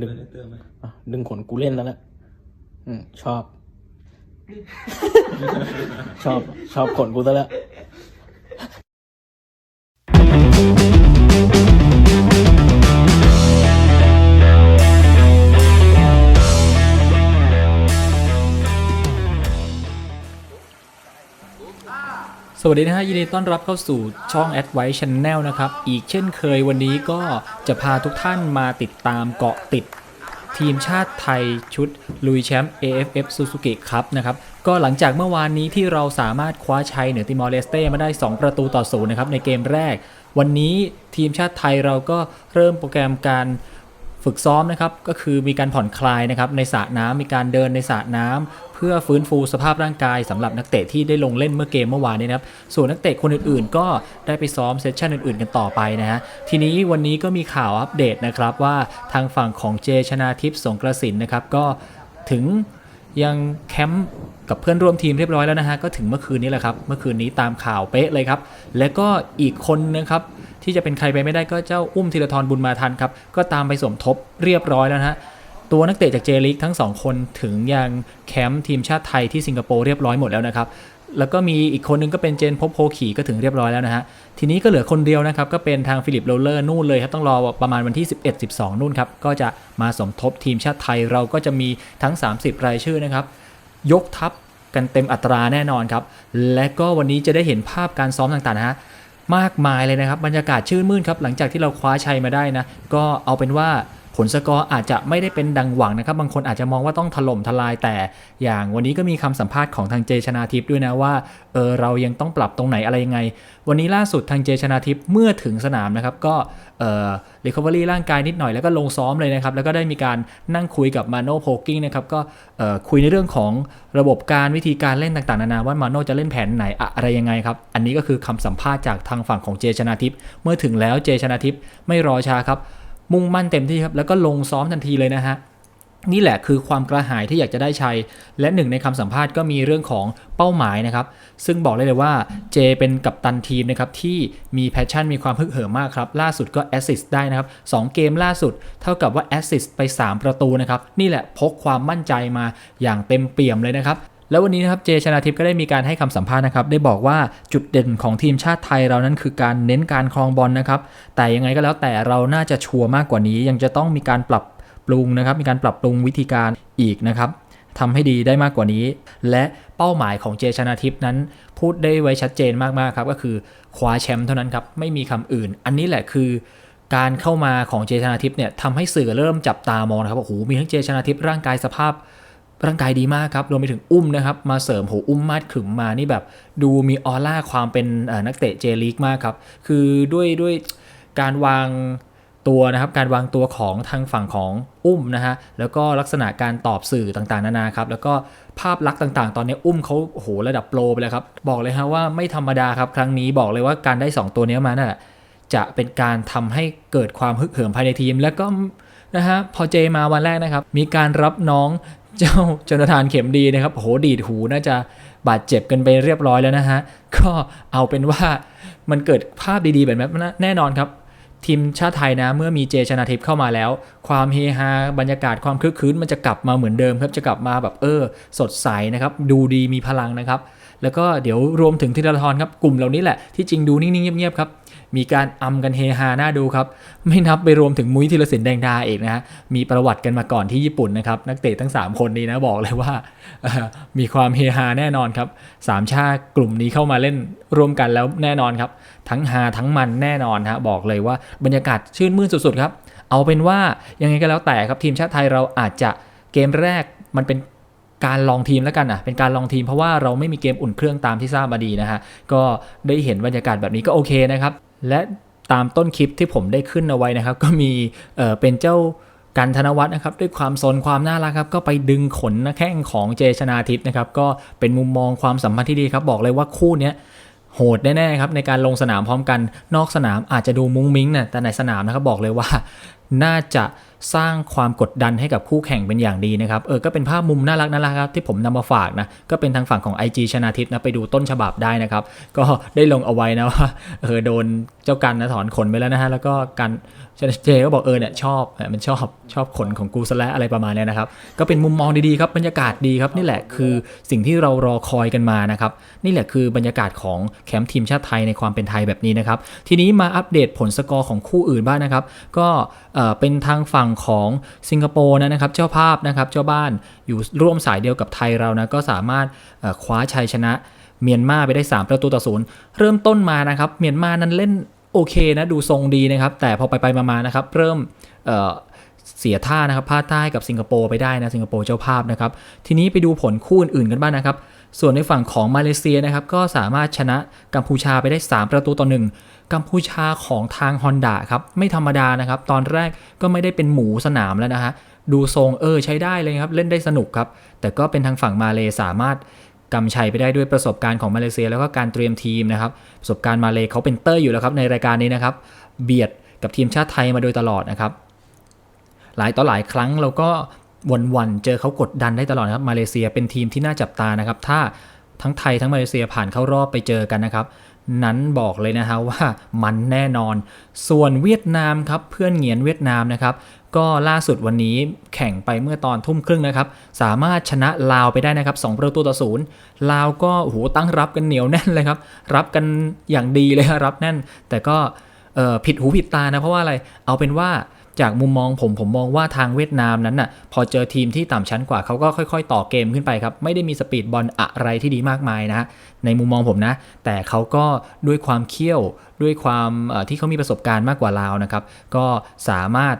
ดึงได้เติมไหมอะดึงขนกูเล่นแล้วละอืมชอบ ชอบชอบขนกูซะแล้ว สวัสดีนะฮะยินดีต้อนรับเข้าสู่ช่อง Advice Channel นะครับ อีกเช่นเคยวันนี้ก็จะพาทุกท่านมาติดตามเกาะติด ทีมชาติไทยชุด ลุยแชมป์ AFF Suzuki ครับนะครับ ก็หลังจากเมื่อวานนี้ที่เราสามารถคว้าชัยเหนือติมอร์เลสเต้มาได้ 2 ประตูต่อศูนย์นะครับในเกมแรก วันนี้ทีมชาติไทยเราก็เริ่มโปรแกรมการ ฝึกซ้อมนะครับก็คือมีการผ่อนคลายนะครับในสระน้ำมีการเดินในสระน้ำเพื่อฟื้นฟูสภาพร่างกายสำหรับนักเตะที่ได้ลงเล่นเมื่อเกมเมื่อวานนี้นะครับส่วนนักเตะคนอื่นๆ ก็ได้ไปซ้อมเซสชั่นอื่นๆ กันต่อไปนะฮะทีนี้วันนี้ก็มีข่าวอัปเดตนะครับว่าทางฝั่งของเจชนาทิพย์สงกระสินนะครับก็ถึง ยังแคมป์กับเพื่อนร่วมทีมเรียบร้อยแล้วนะฮะก็ถึงเมื่อคืนนี้แหละครับเมื่อคืนนี้ตามข่าวเป๊ะเลยครับ และก็อีกคนนะครับที่จะเป็นใครไปไม่ได้ก็เจ้าอุ้มธีรทรบุญมาทันครับก็ตามไปสมทบเรียบร้อยแล้วนะฮะตัวนักเตะจากเจลิกทั้งสองคนถึงยังแคมป์ทีมชาติไทยที่สิงคโปร์เรียบร้อยหมดแล้วนะครับ แล้วก็มีอีกคนนึงก็เป็นเจนพบโพขี่ก็ถึงเรียบร้อยแล้วนะฮะ ทีนี้ก็เหลือคนเดียวนะครับ ก็เป็นทางฟิลิปโรเลอร์นู่นเลยครับต้องรอประมาณวันที่ 11-12 นู่นครับ ก็จะมาสมทบทีมชาติไทยเราก็จะมีทั้ง 30 รายชื่อนะครับ ยกทัพกันเต็มอัตราแน่นอนครับ และก็วันนี้จะได้เห็นภาพการซ้อมต่างๆนะฮะมากมายเลยนะครับบรรยากาศชื่นมื่นครับหลังจากที่เราคว้าชัยมาได้นะก็เอาเป็นว่า ลสกอร์อาจจะไม่ได้เป็นดังหวังนะครับ บางคนอาจจะมองว่าต้องถล่มทลายแต่อย่างวันนี้ก็มีคำสัมภาษณ์ของทางเจชนาทิพย์ด้วยนะว่าเออเรายังต้องปรับตรงไหนอะไรยังไง วันนี้ล่าสุดทางเจชนาทิพย์เมื่อถึงสนามนะครับ ก็เอ่อ recovery ร่างกายนิดหน่อยแล้วก็ลงซ้อมเลยนะครับ แล้วก็ได้มีการนั่งคุยกับมาโน่โพกิ้งนะครับก็เอ่อคุยในเรื่องของระบบการวิธีการเล่นต่างๆนานาว่ามาโน่จะเล่นแผนไหนอะไรยังไงครับอันนี้ก็คือคำสัมภาษณ์จากทางฝั่งของเจชนาทิพย์เมื่อถึงแล้วเจชนาทิพย์ไม่รอช้าครับ มุ่งมั่นเต็มที่ครับ แล้วก็ลงซ้อมทันทีเลยนะฮะนี่แหละคือความกระหายที่อยากจะได้ชัย และหนึ่งในคำสัมภาษณ์ก็มีเรื่องของเป้าหมายนะครับ ซึ่งบอกเลยเลยว่าเจเป็นกัปตันทีมนะครับที่มีแพชชั่นมีความฮึกเหิมมากครับ ล่าสุดก็แอสซิสต์ได้นะครับ2เกมล่าสุด เท่ากับว่าแอสซิสต์ไป 3 ประตูนะครับ นี่แหละพกความมั่นใจมาอย่างเต็มเปี่ยมเลยนะครับ แล้ววันนี้นะครับเจชนาทิพย์ก็ได้มีการให้คำสัมภาษณ์นะครับ ได้บอกว่าจุดเด่นของทีมชาติไทยเรานั้นคือการเน้นการครองบอลนะครับ แต่ยังไงก็แล้วแต่เราน่าจะชัวร์มากกว่านี้ ยังจะต้องมีการปรับปรุงนะครับ มีการปรับปรุงวิธีการอีกนะครับทำให้ดีได้มากกว่านี้ และเป้าหมายของเจชนาทิพย์นั้น พูดได้ไว้ชัดเจนมากๆครับ ก็คือคว้าแชมป์เท่านั้นครับ ไม่มีคำอื่น อันนี้แหละคือการเข้ามาของเจชนาทิพย์เนี่ยทำให้สื่อเริ่มจับตามองนะครับว่าโอ้โหมีทั้งเจชนาทิพย์ร่างกายสภาพ ร่างกายดีมากครับรวมไปถึงอุ้มนะครับ มาเสริมโหอุ้มมาดขึมมานี่แบบ ดูมีออร่าความเป็นนักเตะเจลีกมากครับ คือด้วยด้วยการวางตัวนะครับการวางตัวของทางฝั่งของอุ้มนะฮะแล้วก็ลักษณะการตอบสื่อต่างๆนานาครับแล้วก็ภาพลักษณ์ต่างๆ ตอนนี้อุ้มเขาโหระดับโปรไปแล้วครับบอกเลยฮะว่าไม่ธรรมดาครับครั้งนี้บอกเลยว่าการได้ 2 ตัวนี้มาน่ะจะเป็นการทำให้เกิดความฮึกเหิมภายในทีม แล้วก็นะฮะพอเจมาวันแรกนะครับ มีการรับน้อง เจ้าจนทานเข็มดีนะครับโหดีดหูน่าจะบาดเจ็บกันไปเรียบร้อยแล้วนะฮะ ก็เอาเป็นว่ามันเกิดภาพดีๆแบบนั้นแน่นอนครับ ทีมชาติไทยนะเมื่อมีเจชนาทิพย์เข้ามาแล้ว ความเฮฮาบรรยากาศความคึกคืนมันจะกลับมาเหมือนเดิมครับจะกลับมาแบบเออ สดใสนะครับ ดูดีมีพลังนะครับ แล้วก็เดี๋ยวรวมถึงธีรทรครับกลุ่มเหล่านี้แหละที่จริงดูนิ่งๆเงียบๆครับ มีการอำกันเฮฮาน่าดูครับ ไม่นับไปรวมถึงมุ้ยธีรศิลป์แดงดาเอกนะฮะ มีประวัติกันมาก่อนที่ญี่ปุ่นนะครับ นักเตะทั้ง 3 คนนี้นะบอกเลยว่า มีความเฮฮาแน่นอนครับสามชาติกลุ่มนี้เข้ามาเล่นร่วมกันแล้วแน่นอนครับ ทั้งฮาทั้งมันแน่นอนฮะบอกเลยว่าบรรยากาศชื่นมื่นสุดๆครับ เอาเป็นว่ายังไงก็แล้วแต่ครับทีมชาติไทยเราอาจจะเกมแรกมันเป็นการลองทีมแล้วกันอะเป็นการลองทีมเพราะว่าเราไม่มีเกมอุ่นเครื่องตามที่ทราบมาดีนะฮะก็ได้เห็นบรรยากาศแบบนี้ก็โอเคนะครับ และตามต้นคลิปที่ผมได้ขึ้นเอาไว้นะครับ ก็มีเเป็นเจ้ากันธนวัฒน์นะครับด้วยความสนความน่ารักครับก็ไปดึงขนนะแข้งของเจชนาทิพย์นะครับก็เป็นมุมมองความสัมพันธ์ที่ดีครับ บอกเลยว่าคู่นี้โหดแน่ๆครับในการลงสนามพร้อมกันนอกสนามอาจจะดูมุ้งมิ้งนะแต่ในสนามนะครับบอกเลยว่าน่าจะ สร้างความกดดันให้กับคู่แข่งเป็นอย่างดีนะครับเออก็เป็นภาพมุมน่ารักน่ารักครับที่ผมนำมาฝากนะก็เป็นทางฝั่งของ IG ชนาทิพย์นะไปดูต้นฉบับได้นะครับ ก็ได้ลงเอาไว้นะว่าเออโดนเจ้ากันนะถอนขนไปแล้วนะฮะแล้วก็กันเจก็บอกเออเนี่ยชอบมันชอบชอบขนของกูซะแล้วอะไรประมาณนี้นะครับก็เป็นมุมมองดีๆครับบรรยากาศดีครับนี่แหละคือสิ่งที่เรารอคอยกันมานะครับนี่แหละคือบรรยากาศของแคมป์ทีมชาติไทยในความเป็นไทยแบบนี้นะครับทีนี้มาอัปเดตผลสกอร์ของคู่อื่นบ้างนะครับ ก็เออเป็นทางฝั่งของสิงคโปร์นะครับ เจ้าภาพนะครับ เจ้าบ้านอยู่ร่วมสายเดียวกับไทยเรานะ ก็สามารถคว้าชัยชนะเมียนมาไปได้ 3 ประตูต่อศูนย์เริ่มต้นมานะครับ เมียนมานั้นเล่นโอเคนะ ดูทรงดีนะครับ แต่พอไปไปมาๆนะครับ เริ่ม เสียท่านะครับพลาดท่าให้กับสิงคโปร์ไปได้นะสิงคโปร์เจ้าภาพนะครับทีนี้ไปดูผลคู่อื่นๆกันบ้างนะครับ ส่วนในฝั่งของมาเลเซียนะครับก็สามารถชนะกัมพูชาไปได้ 3 ประตูต่อหนึ่งกัมพูชาของทางฮอนดาครับไม่ธรรมดานะครับ ตอนแรกก็ไม่ได้เป็นหมูสนามแล้วนะฮะดูทรงเออใช้ได้เลยครับเล่นได้สนุกครับ แต่ก็เป็นทางฝั่งมาเลสามารถกำชัยไปได้ด้วยประสบการณ์ของมาเลเซีย แล้วก็การเตรียมทีมนะครับ ประสบการณ์มาเลเขาเป็นเตอร์อยู่แล้วครับในรายการนี้นะครับ เบียดกับทีมชาติไทยมาโดยตลอดนะครับ หลายต่อหลายครั้งเราก็วันๆเจอเขากดดันได้ตลอดนะครับมาเลเซียเป็นทีมที่น่าจับตานะครับ ถ้าทั้งไทยทั้งมาเลเซียผ่านเข้ารอบไปเจอกันนะครับ นั้นบอกเลยนะฮะว่ามันแน่นอน ส่วนเวียดนามครับเพื่อนเหงียนเวียดนามนะครับ ก็ล่าสุดวันนี้แข่งไปเมื่อตอนทุ่มครึ่งนะครับ สามารถชนะลาวไปได้นะครับ2ประตูต่อศูนย์ลาวก็โอ้โหตั้งรับกันเหนียวแน่นเลยครับ รับกันอย่างดีเลยครับรับแน่น แต่ก็ผิดหูผิดตานะเพราะว่าอะไรเอาเป็นว่า จากมุมมองผมผมมองว่าทางเวียดนามนั้นน่ะพอเจอทีมที่ต่ำชั้นกว่าเขาก็ค่อย ๆ ต่อเกมขึ้นไปครับ ไม่ได้มีสปีดบอลอะไรที่ดีมากมายนะฮะในมุมมองผมนะ แต่เขาก็ด้วยความเขี้ยวด้วยความที่เขามีประสบการณ์มากกว่าลาวนะครับ ก็สามารถ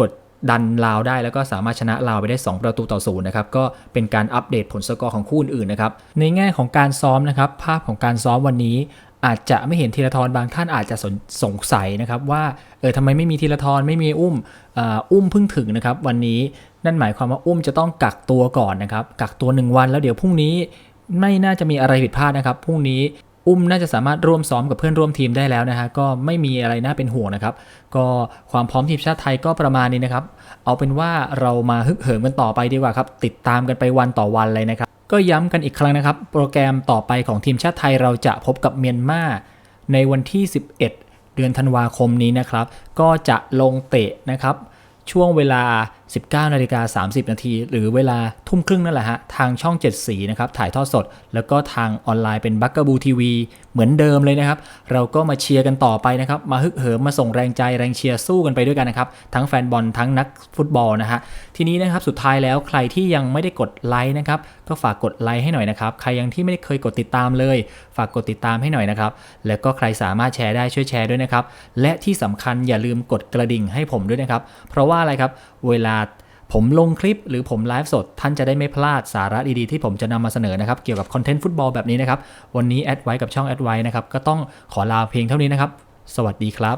กดดันลาวได้แล้วก็สามารถชนะลาวไปได้ 2 ประตูต่อศูนย์นะครับก็เป็นการอัปเดตผลสกอร์ของคู่อื่นๆนะครับในแง่ของการซ้อมนะครับภาพของการซ้อมวันนี้ อาจจะไม่เห็นธีรทรบางท่านอาจจะสสงสัยนะครับว่าเออทำไมไม่มีธีรทรไม่มีอุ้มอ่าอุ้มเพิ่งถึงนะครับ วันนี้นั่นหมายความว่าอุ้มจะต้องกักตัวก่อนนะครับ กักตัว 1 วันแล้วเดี๋ยวพรุ่งนี้ไม่น่าจะมีอะไรผิดพลาดนะครับพรุ่งนี้อุ้มน่าจะสามารถร่วมซ้อมกับเพื่อนร่วมทีมได้แล้วนะฮะก็ไม่มีอะไรน่าเป็นห่วงนะครับ ก็ความพร้อมทีมชาติไทยก็ประมาณนี้นะครับ เอาเป็นว่าเรามาฮึกเหิมกันต่อไปดีกว่าครับ ติดตามกันไปวันต่อวันเลยนะครับ ก็ย้ำกันอีกครั้งนะครับ โปรแกรมต่อไปของทีมชาติไทยเราจะพบกับเมียนมาในวันที่ 11 เดือนธันวาคมนี้นะครับ ก็จะลงเตะนะครับ ช่วงเวลา 19นาฬิกา30 นาที หรือเวลาทุ่มครึ่งนั่นแหละฮะ ทางช่อง 7 สีนะครับ ถ่ายทอดสด แล้วก็ทางออนไลน์เป็นบั g ก a บูทีวีเหมือนเดิมเลยนะครับ เราก็มาเชียร์กันต่อไปนะครับ มาฮึกเหิมมาส่งแรงใจแรงเชียร์สู้กันไปด้วยกันนะครับ ทั้งแฟนบอลทั้งนักฟุตบอลนะฮะ ทีนี้นะครับสุดท้ายแล้วใครที่ยังไม่ได้กดไลค์นะครับ ก็ฝากกดไลค์ให้หน่อยนะครับ ใครยังที่ไม่ได้เคยกดติดตามเลย ฝากกดติดตามให้หน่อยนะครับ แล้วก็ใครสามารถแชร์ได้ช่วยแชร์ด้วยนะครับ และที่สำคัญอย่าลืมกดกระดิ่งให้ผมด้วยนะครับ เพราะว่าอะไรครับ เวลา ผมลงคลิปหรือผมไลฟ์สด ท่านจะได้ไม่พลาดสาระดีๆ ที่ผมจะนำมาเสนอนะครับ เกี่ยวกับคอนเทนต์ฟุตบอลแบบนี้นะครับ วันนี้แอดไว้กับช่องแอดไว้นะครับ ก็ต้องขอลาเพียงเท่านี้นะครับ สวัสดีครับ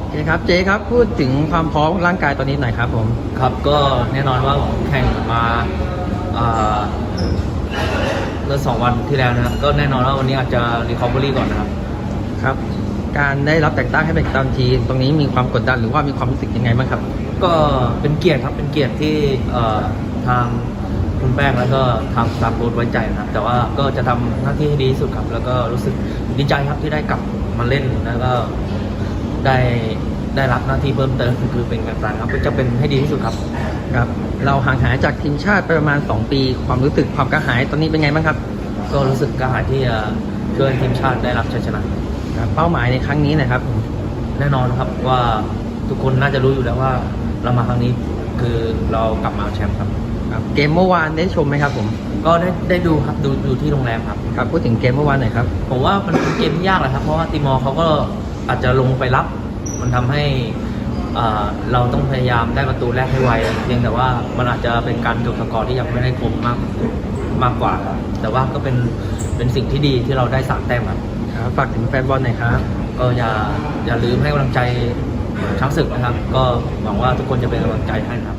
โอเคครับ เจ๊ครับ พูดถึงความพร้อมร่างกายตอนนี้หน่อยครับผม ครับ ก็แน่นอนว่าผมแข่งมาอ่าเมื่อสองวันที่แล้วนะครับ ก็แน่นอนว่าวันนี้อาจจะรีคอ v บ r y ก่อนนะครับ ครับ การได้รับแต่งตั้งให้เป็นกัปตันทีมตรงนี้มีความกดดันหรือว่ามีความรู้สึกยังไงบ้างครับ ก็เป็นเกียรติครับเป็นเกียรติที่เอ่อทางคุณแป้งแล้วก็ทางสตาฟโค้ชไว้ใจนะครับ แต่ว่าก็จะทำหน้าที่ให้ดีที่สุดครับ แล้วก็รู้สึกดีใจครับที่ได้กลับมาเล่นแล้วก็ได้ได้รับหน้าที่เพิ่มเติมคือเป็นกัปตันครับก็จะเป็นให้ดีที่สุดครับครับ เราห่างหายจากทีมชาติไปประมาณ 2 ปี ความรู้สึกความกระหายตอนนี้เป็นไงบ้างครับ ก็รู้สึกกระหายที่จะช่วยทีมชาติได้รับชัยชนะครับเป้าหมายในครั้งนี้นะครับผมแน่นอนครับว่าทุกคนน่าจะรู้อยู่แล้วว่า เรามาครั้งนี้คือเรากลับมาเอาแชมป์ครับครับ เกมเมื่อวานได้ชมไหมครับ ผมก็ได้ได้ดูครับดูดูที่โรงแรมครับ ครับพูดถึงเกมเมื่อวานหน่อยครับ ผมว่ามันเป็นเกมที่ยากแหละครับ เพราะว่าติมอร์เขาก็อาจจะลงไปรับ มันทำให้อ่าเราต้องพยายามได้ประตูแรกให้ไวเพียงแต่ว่ามันอาจจะเป็นการจบสกอร์ที่ยังไม่ได้คมมากมากกว่าครับแต่ว่าก็เป็นเป็นสิ่งที่ดีที่เราได้สามแต้มครับ ครับฝากถึงแฟนบอลหน่อยครับ ก็อย่าอย่าลืมให้กำลังใจ ช้างศึกนะครับ ก็หวังว่าทุกคนจะเป็นกำลังใจให้ครับ